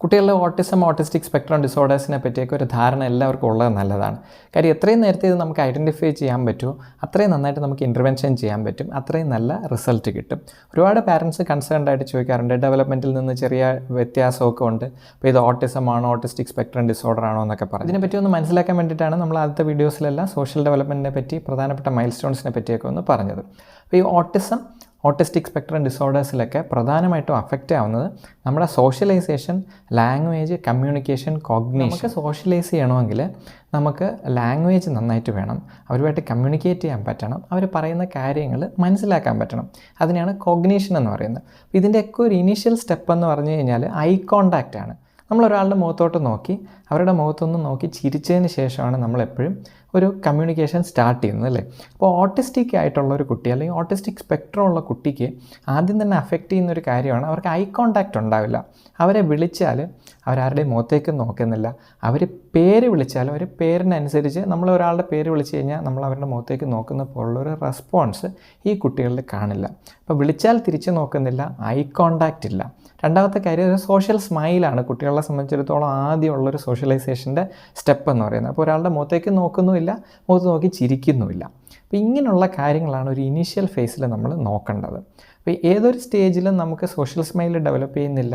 കുട്ടികളിലെ autism autistic spectrum ഡിസോർഡേഴ്സിനെ പറ്റിയൊക്കെ ഒരു ധാരണ എല്ലാവർക്കും ഉള്ളത് നല്ലതാണ്. കാര്യം എത്രയും നേരത്തെ ഇത് നമുക്ക് ഐഡന്റിഫൈ ചെയ്യാൻ പറ്റുമോ അത്രയും നന്നായിട്ട് നമുക്ക് ഇന്റർവെൻഷൻ ചെയ്യാൻ പറ്റും അത്രയും നല്ല റിസൾട്ട് കിട്ടും. ഒരുപാട് പാരൻസ് കൺസേൺഡ് ആയിട്ട് ചോദിക്കാറുണ്ട് ഡെവലപ്മെന്റിൽ നിന്ന് ചെറിയ വ്യത്യാസമൊക്കെ ഉണ്ട് അപ്പോൾ ഇത് ഓട്ടിസം ആണോ ഓട്ടിസ്റ്റിക് സ്പെക്ട്രം ഡിസോർഡർ ആണോ എന്നൊക്കെ പറയും ഇതിനെപ്പറ്റി ഒന്ന് മനസ്സിലാക്കാൻ വേണ്ടിയിട്ടാണ് നമ്മൾ ആദ്യത്തെ വീഡിയോസിലെല്ലാം സോഷ്യൽ ഡെവലപ്മെന്റിനെ പറ്റി പ്രധാനപ്പെട്ട മൈൽ സ്റ്റോൺസിനെ പറ്റിയൊക്കെ ഒന്ന് പറഞ്ഞത്. അപ്പോൾ ഈ ഓട്ടിസം ഓട്ടിസ്റ്റിക് സ്പെക്ട്രം ഡിസോർഡേഴ്സിലൊക്കെ പ്രധാനമായിട്ടും അഫക്റ്റ് ആവുന്നത് നമ്മുടെ സോഷ്യലൈസേഷൻ ലാംഗ്വേജ് കമ്മ്യൂണിക്കേഷൻ കോഗ്നേഷൻ നമുക്ക് സോഷ്യലൈസ് ചെയ്യണമെങ്കിൽ നമുക്ക് ലാംഗ്വേജ് നന്നായിട്ട് വേണം. അവരുമായിട്ട് കമ്മ്യൂണിക്കേറ്റ് ചെയ്യാൻ പറ്റണം. അവർ പറയുന്ന കാര്യങ്ങൾ മനസ്സിലാക്കാൻ പറ്റണം. അതിനെയാണ് കോഗ്നേഷൻ എന്ന് പറയുന്നത്. ഇതിന്റെയൊക്കെ ഒരു ഇനീഷ്യൽ സ്റ്റെപ്പ് എന്ന് പറഞ്ഞു കഴിഞ്ഞാൽ ഐ കോണ്ടാക്റ്റ് ആണ്. നമ്മൾ ഒരാളുടെ മുഖത്തോട്ട് നോക്കി അവരുടെ മുഖത്തൊന്ന് നോക്കി ചിരിച്ചതിന് ശേഷമാണ് നമ്മളെപ്പോഴും ഒരു കമ്മ്യൂണിക്കേഷൻ സ്റ്റാർട്ട് ചെയ്യുന്നത് അല്ലേ? അപ്പോൾ ഓട്ടിസ്റ്റിക് ആയിട്ടുള്ള ഒരു കുട്ടി അല്ലെങ്കിൽ ഓട്ടിസ്റ്റിക് സ്പെക്ട്രം ഉള്ള കുട്ടിക്ക് ആദ്യം തന്നെ അഫക്റ്റ് ചെയ്യുന്ന ഒരു കാര്യമാണ് അവർക്ക് ഐ കോണ്ടാക്റ്റ് ഉണ്ടാവില്ല. അവരെ വിളിച്ചാൽ അവരാരുടെയും മുഖത്തേക്ക് നോക്കുന്നില്ല. അവർ പേര് വിളിച്ചാൽ അവർ പേരിനനുസരിച്ച് നമ്മൾ ഒരാളുടെ പേര് വിളിച്ച് കഴിഞ്ഞാൽ നമ്മൾ അവരുടെ മുഖത്തേക്ക് നോക്കുന്ന പോലുള്ളൊരു റെസ്പോൺസ് ഈ കുട്ടികളിൽ കാണില്ല. അപ്പോൾ വിളിച്ചാൽ തിരിച്ച് നോക്കുന്നില്ല ഐ കോണ്ടാക്റ്റ് ഇല്ല. രണ്ടാമത്തെ കാര്യം ഒരു സോഷ്യൽ സ്മൈലാണ് കുട്ടികളെ സംബന്ധിച്ചിടത്തോളം ആദ്യമുള്ളൊരു സോഷ്യലൈസേഷന്റെ സ്റ്റെപ്പ് എന്ന് പറയുന്നത്. അപ്പോൾ ഒരാളുടെ മുഖത്തേക്ക് നോക്കുന്നുമില്ല മുഖത്ത് നോക്കി ചിരിക്കുന്നുമില്ല. അപ്പോൾ ഇങ്ങനെയുള്ള കാര്യങ്ങളാണ് ഒരു ഇനീഷ്യൽ ഫേസിൽ നമ്മൾ നോക്കേണ്ടത്. അപ്പോൾ ഏതൊരു സ്റ്റേജിലും നമുക്ക് സോഷ്യൽ സ്മൈൽ ഡെവലപ്പ് ചെയ്യുന്നില്ല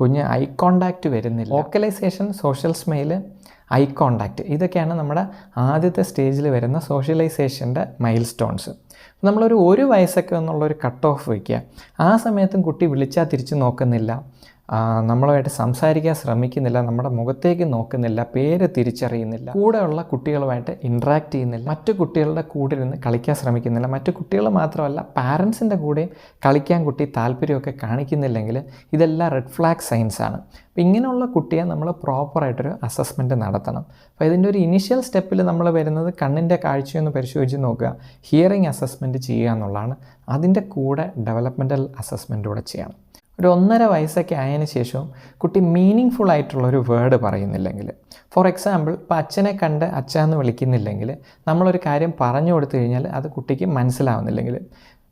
കുഞ്ഞ് ഐ കോണ്ടാക്റ്റ് വരുന്നില്ല. Localization social smile eye contact ഇതൊക്കെയാണ് നമ്മുടെ ആദ്യത്തെ സ്റ്റേജിൽ വരുന്ന സോഷ്യലൈസേഷന്റെ മൈൽ സ്റ്റോൺസ് നമ്മളൊരു ഒരു വയസ്സൊക്കെ എന്നുള്ളൊരു കട്ട് ഓഫ് വയ്ക്കുക ആ സമയത്തും കുട്ടി വിളിച്ചാൽ തിരിച്ച് നോക്കുന്നില്ല. നമ്മളുമായിട്ട് സംസാരിക്കാൻ ശ്രമിക്കുന്നില്ല. നമ്മുടെ മുഖത്തേക്ക് നോക്കുന്നില്ല. പേര് തിരിച്ചറിയുന്നില്ല. കൂടെയുള്ള കുട്ടികളുമായിട്ട് ഇൻട്രാക്ട് ചെയ്യുന്നില്ല. മറ്റു കുട്ടികളുടെ കൂടെ ഇരുന്ന് കളിക്കാൻ ശ്രമിക്കുന്നില്ല. മറ്റു കുട്ടികൾ മാത്രമല്ല പാരൻസിന്റെ കൂടെയും കളിക്കാൻ കുട്ടി താല്പര്യമൊക്കെ കാണിക്കുന്നില്ലെങ്കിൽ ഇതെല്ലാം റെഡ് ഫ്ലാഗ് സൈൻസ് ആണ്. അപ്പോൾ ഇങ്ങനെയുള്ള കുട്ടിയെ നമ്മൾ പ്രോപ്പറായിട്ടൊരു അസസ്മെന്റ് നടത്തണം. അപ്പോൾ ഇതിന്റെ ഒരു ഇനിഷ്യൽ സ്റ്റെപ്പിൽ നമ്മൾ വരുന്നത് കണ്ണിന്റെ കാഴ്ചയൊന്ന് പരിശോധിച്ച് നോക്കുക. ഹിയറിംഗ് അസസ്മെന്റ് ചെയ്യുക എന്നുള്ളതാണ്. അതിന്റെ കൂടെ ഡെവലപ്മെന്റൽ അസസ്മെന്റ് കൂടെ ചെയ്യണം ഒരു ഒന്നര വയസ്സൊക്കെ ആയതിനു ശേഷവും കുട്ടി മീനിങ് ഫുൾ ആയിട്ടുള്ളൊരു വേർഡ് പറയുന്നില്ലെങ്കിൽ ഫോർ എക്സാമ്പിൾ ഇപ്പോൾ അച്ഛനെ കണ്ട് അച്ഛ എന്ന് വിളിക്കുന്നില്ലെങ്കിൽ നമ്മളൊരു കാര്യം പറഞ്ഞു കൊടുത്തു കഴിഞ്ഞാൽ അത് കുട്ടിക്ക് മനസ്സിലാവുന്നില്ലെങ്കിൽ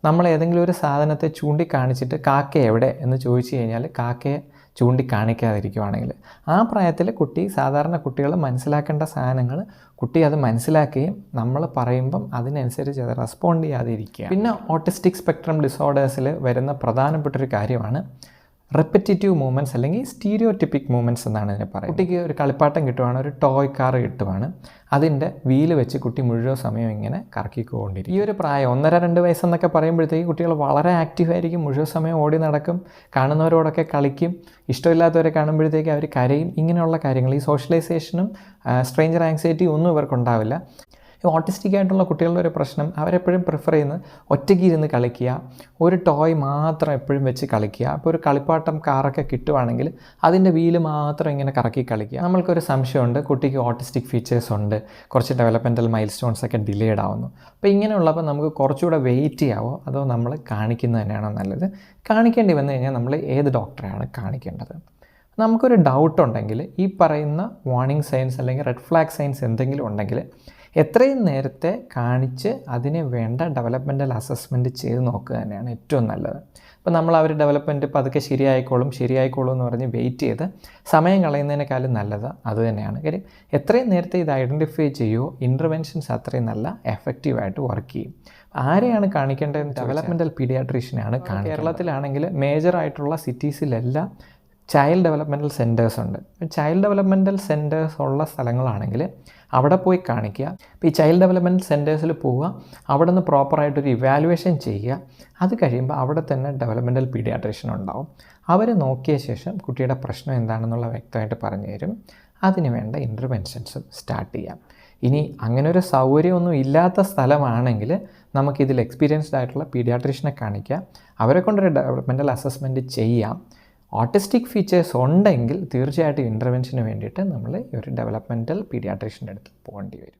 നമ്മൾ ഏതെങ്കിലും ഒരു സാധനത്തെ ചൂണ്ടിക്കാണിച്ചിട്ട് കാക്ക എവിടെ എന്ന് ചോദിച്ചു കഴിഞ്ഞാൽ കാക്കയെ ചൂണ്ടിക്കാണിക്കാതിരിക്കുവാണെങ്കിൽ ആ പ്രായത്തിൽ കുട്ടി സാധാരണ കുട്ടികൾ മനസ്സിലാക്കേണ്ട സാധനങ്ങൾ കുട്ടി അത് മനസ്സിലാക്കുകയും നമ്മൾ പറയുമ്പം അതിനനുസരിച്ച് അത് റെസ്പോണ്ട് ചെയ്യാതിരിക്കുക പിന്നെ ഓട്ടിസ്റ്റിക് സ്പെക്ട്രം ഡിസോർഡേഴ്സിൽ വരുന്ന പ്രധാനപ്പെട്ട ഒരു കാര്യമാണ് റെപ്പറ്റേറ്റീവ് മൂവ്മെന്റ്സ് അല്ലെങ്കിൽ സ്റ്റീരിയോറ്റിപ്പിക് മൂവ്മെന്റ്സ് എന്നാണ് അതിനെ പറയുന്നത്. കുട്ടിക്ക് ഒരു കളിപ്പാട്ടം കിട്ടുവാണ് ഒരു ടോയ് കാർ കിട്ടുവാണ്. അതിന്റെ വീൽ വെച്ച് കുട്ടി മുഴുവൻ സമയം ഇങ്ങനെ കറക്കിക്കൊണ്ടിരിക്കും. ഈ ഒരു പ്രായം ഒന്നര രണ്ട് വയസ്സെന്നൊക്കെ പറയുമ്പോഴത്തേക്ക് കുട്ടികൾ വളരെ ആക്റ്റീവ് ആയിരിക്കും മുഴുവൻ സമയം ഓടി നടക്കും കാണുന്നവരോടൊക്കെ കളിക്കും ഇഷ്ടമില്ലാത്തവരെ കാണുമ്പോഴത്തേക്ക് അവർ കരയും. ഇങ്ങനെയുള്ള കാര്യങ്ങൾ ഈ സോഷ്യലൈസേഷനും സ്ട്രെയിഞ്ചർ ആങ്സൈറ്റി ഒന്നും ഇവർക്കുണ്ടാവില്ല. ഈ ഓട്ടിസ്റ്റിക് ആയിട്ടുള്ള കുട്ടികളുടെ ഒരു പ്രശ്നം അവരെപ്പോഴും പ്രിഫർ ചെയ്യുന്നത് ഒറ്റയ്ക്ക് ഇരുന്ന് കളിക്കുക ഒരു ടോയ് മാത്രം എപ്പോഴും വെച്ച് കളിക്കുക. അപ്പോൾ ഒരു കളിപ്പാട്ടം കാറൊക്കെ കിട്ടുവാണെങ്കിൽ അതിന്റെ വീൽ മാത്രം ഇങ്ങനെ കറക്കി കളിക്കുക. നമ്മൾക്കൊരു സംശയമുണ്ട് കുട്ടിക്ക് ഓട്ടിസ്റ്റിക് ഫീച്ചേഴ്സ് ഉണ്ട് കുറച്ച് ഡെവലപ്മെന്റൽ മൈൽ സ്റ്റോൺസ് ഒക്കെ ഡിലേഡ് ആവുന്നു. അപ്പോൾ ഇങ്ങനെയുള്ളപ്പോൾ നമുക്ക് കുറച്ചുകൂടെ വെയിറ്റ് ചെയ്യാവോ? അതോ നമ്മൾ കാണിക്കുന്നത് തന്നെയാണോ നല്ലത്? കാണിക്കേണ്ടി വന്നു കഴിഞ്ഞാൽ നമ്മൾ ഏത് ഡോക്ടറെയാണ് കാണിക്കേണ്ടത്? നമുക്കൊരു ഡൗട്ട് ഉണ്ടെങ്കിൽ ഈ പറയുന്ന വാർണിംഗ് സൈൻസ് അല്ലെങ്കിൽ റെഡ് ഫ്ലാഗ് സൈൻസ് എന്തെങ്കിലും ഉണ്ടെങ്കിൽ എത്രയും നേരത്തെ കാണിച്ച് അതിന് വേണ്ട ഡെവലപ്മെന്റൽ അസസ്മെന്റ് ചെയ്ത് നോക്കുക തന്നെയാണ് ഏറ്റവും നല്ലത്. അപ്പോൾ നമ്മൾ അവർ ഡെവലപ്മെന്റ് പതുക്കെ ശരിയായിക്കോളും ശരിയായിക്കോളും എന്ന് പറഞ്ഞ് വെയിറ്റ് ചെയ്ത് സമയം കളയുന്നതിനേക്കാളും നല്ലത് അത് തന്നെയാണ്. കാര്യം എത്രയും നേരത്തെ ഇത് ഐഡന്റിഫൈ ചെയ്യുമോ ഇന്റർവെൻഷൻസ് അത്രയും നല്ല എഫക്റ്റീവായിട്ട് വർക്ക് ചെയ്യും. ആരെയാണ് കാണിക്കേണ്ടത് ഡെവലപ്മെന്റൽ പീഡിയാട്രീഷ്യനാണ് കാണിക്കുക കേരളത്തിലാണെങ്കിൽ മേജറായിട്ടുള്ള സിറ്റീസിലെല്ലാം ചൈൽഡ് ഡെവലപ്മെന്റൽ സെന്റേഴ്സ് ഉണ്ട്. ചൈൽഡ് ഡെവലപ്മെന്റൽ സെന്റേഴ്സ് ഉള്ള സ്ഥലങ്ങളാണെങ്കിൽ അവിടെ പോയി കാണിക്കുക. ഈ ചൈൽഡ് ഡെവലപ്മെന്റ് സെന്റേഴ്സിൽ പോവുക. അവിടെ നിന്ന് പ്രോപ്പറായിട്ടൊരു ഇവാലുവേഷൻ ചെയ്യുക. അത് കഴിയുമ്പോൾ അവിടെ തന്നെ ഡെവലപ്മെന്റൽ പീഡിയാട്രീഷ്യൻ ഉണ്ടാവും. അവർ നോക്കിയ ശേഷം കുട്ടിയുടെ പ്രശ്നം എന്താണെന്നുള്ള വ്യക്തമായിട്ട് പറഞ്ഞു തരും. അതിന് വേണ്ട ഇന്റർവെൻഷൻസും സ്റ്റാർട്ട് ചെയ്യാം. ഇനി അങ്ങനെ ഒരു സൗകര്യമൊന്നും ഇല്ലാത്ത സ്ഥലമാണെങ്കിൽ നമുക്കിതിൽ എക്സ്പീരിയൻസ്ഡ് ആയിട്ടുള്ള പീഡിയാട്രീഷ്യനെ കാണിക്കുക അവരെ കൊണ്ടൊരു ഡെവലപ്മെന്റൽ അസസ്മെന്റ് ചെയ്യാം. ഓട്ടിസ്റ്റിക് ഫീച്ചേഴ്സ് ഉണ്ടെങ്കിൽ തീർച്ചയായിട്ടും ഇന്റർവെൻഷന് വേണ്ടിയിട്ട് നമ്മൾ ഒരു ഡെവലപ്മെന്റൽ പീഡിയാട്രീഷ്യന്റെ അടുത്ത് പോകേണ്ടി വരും.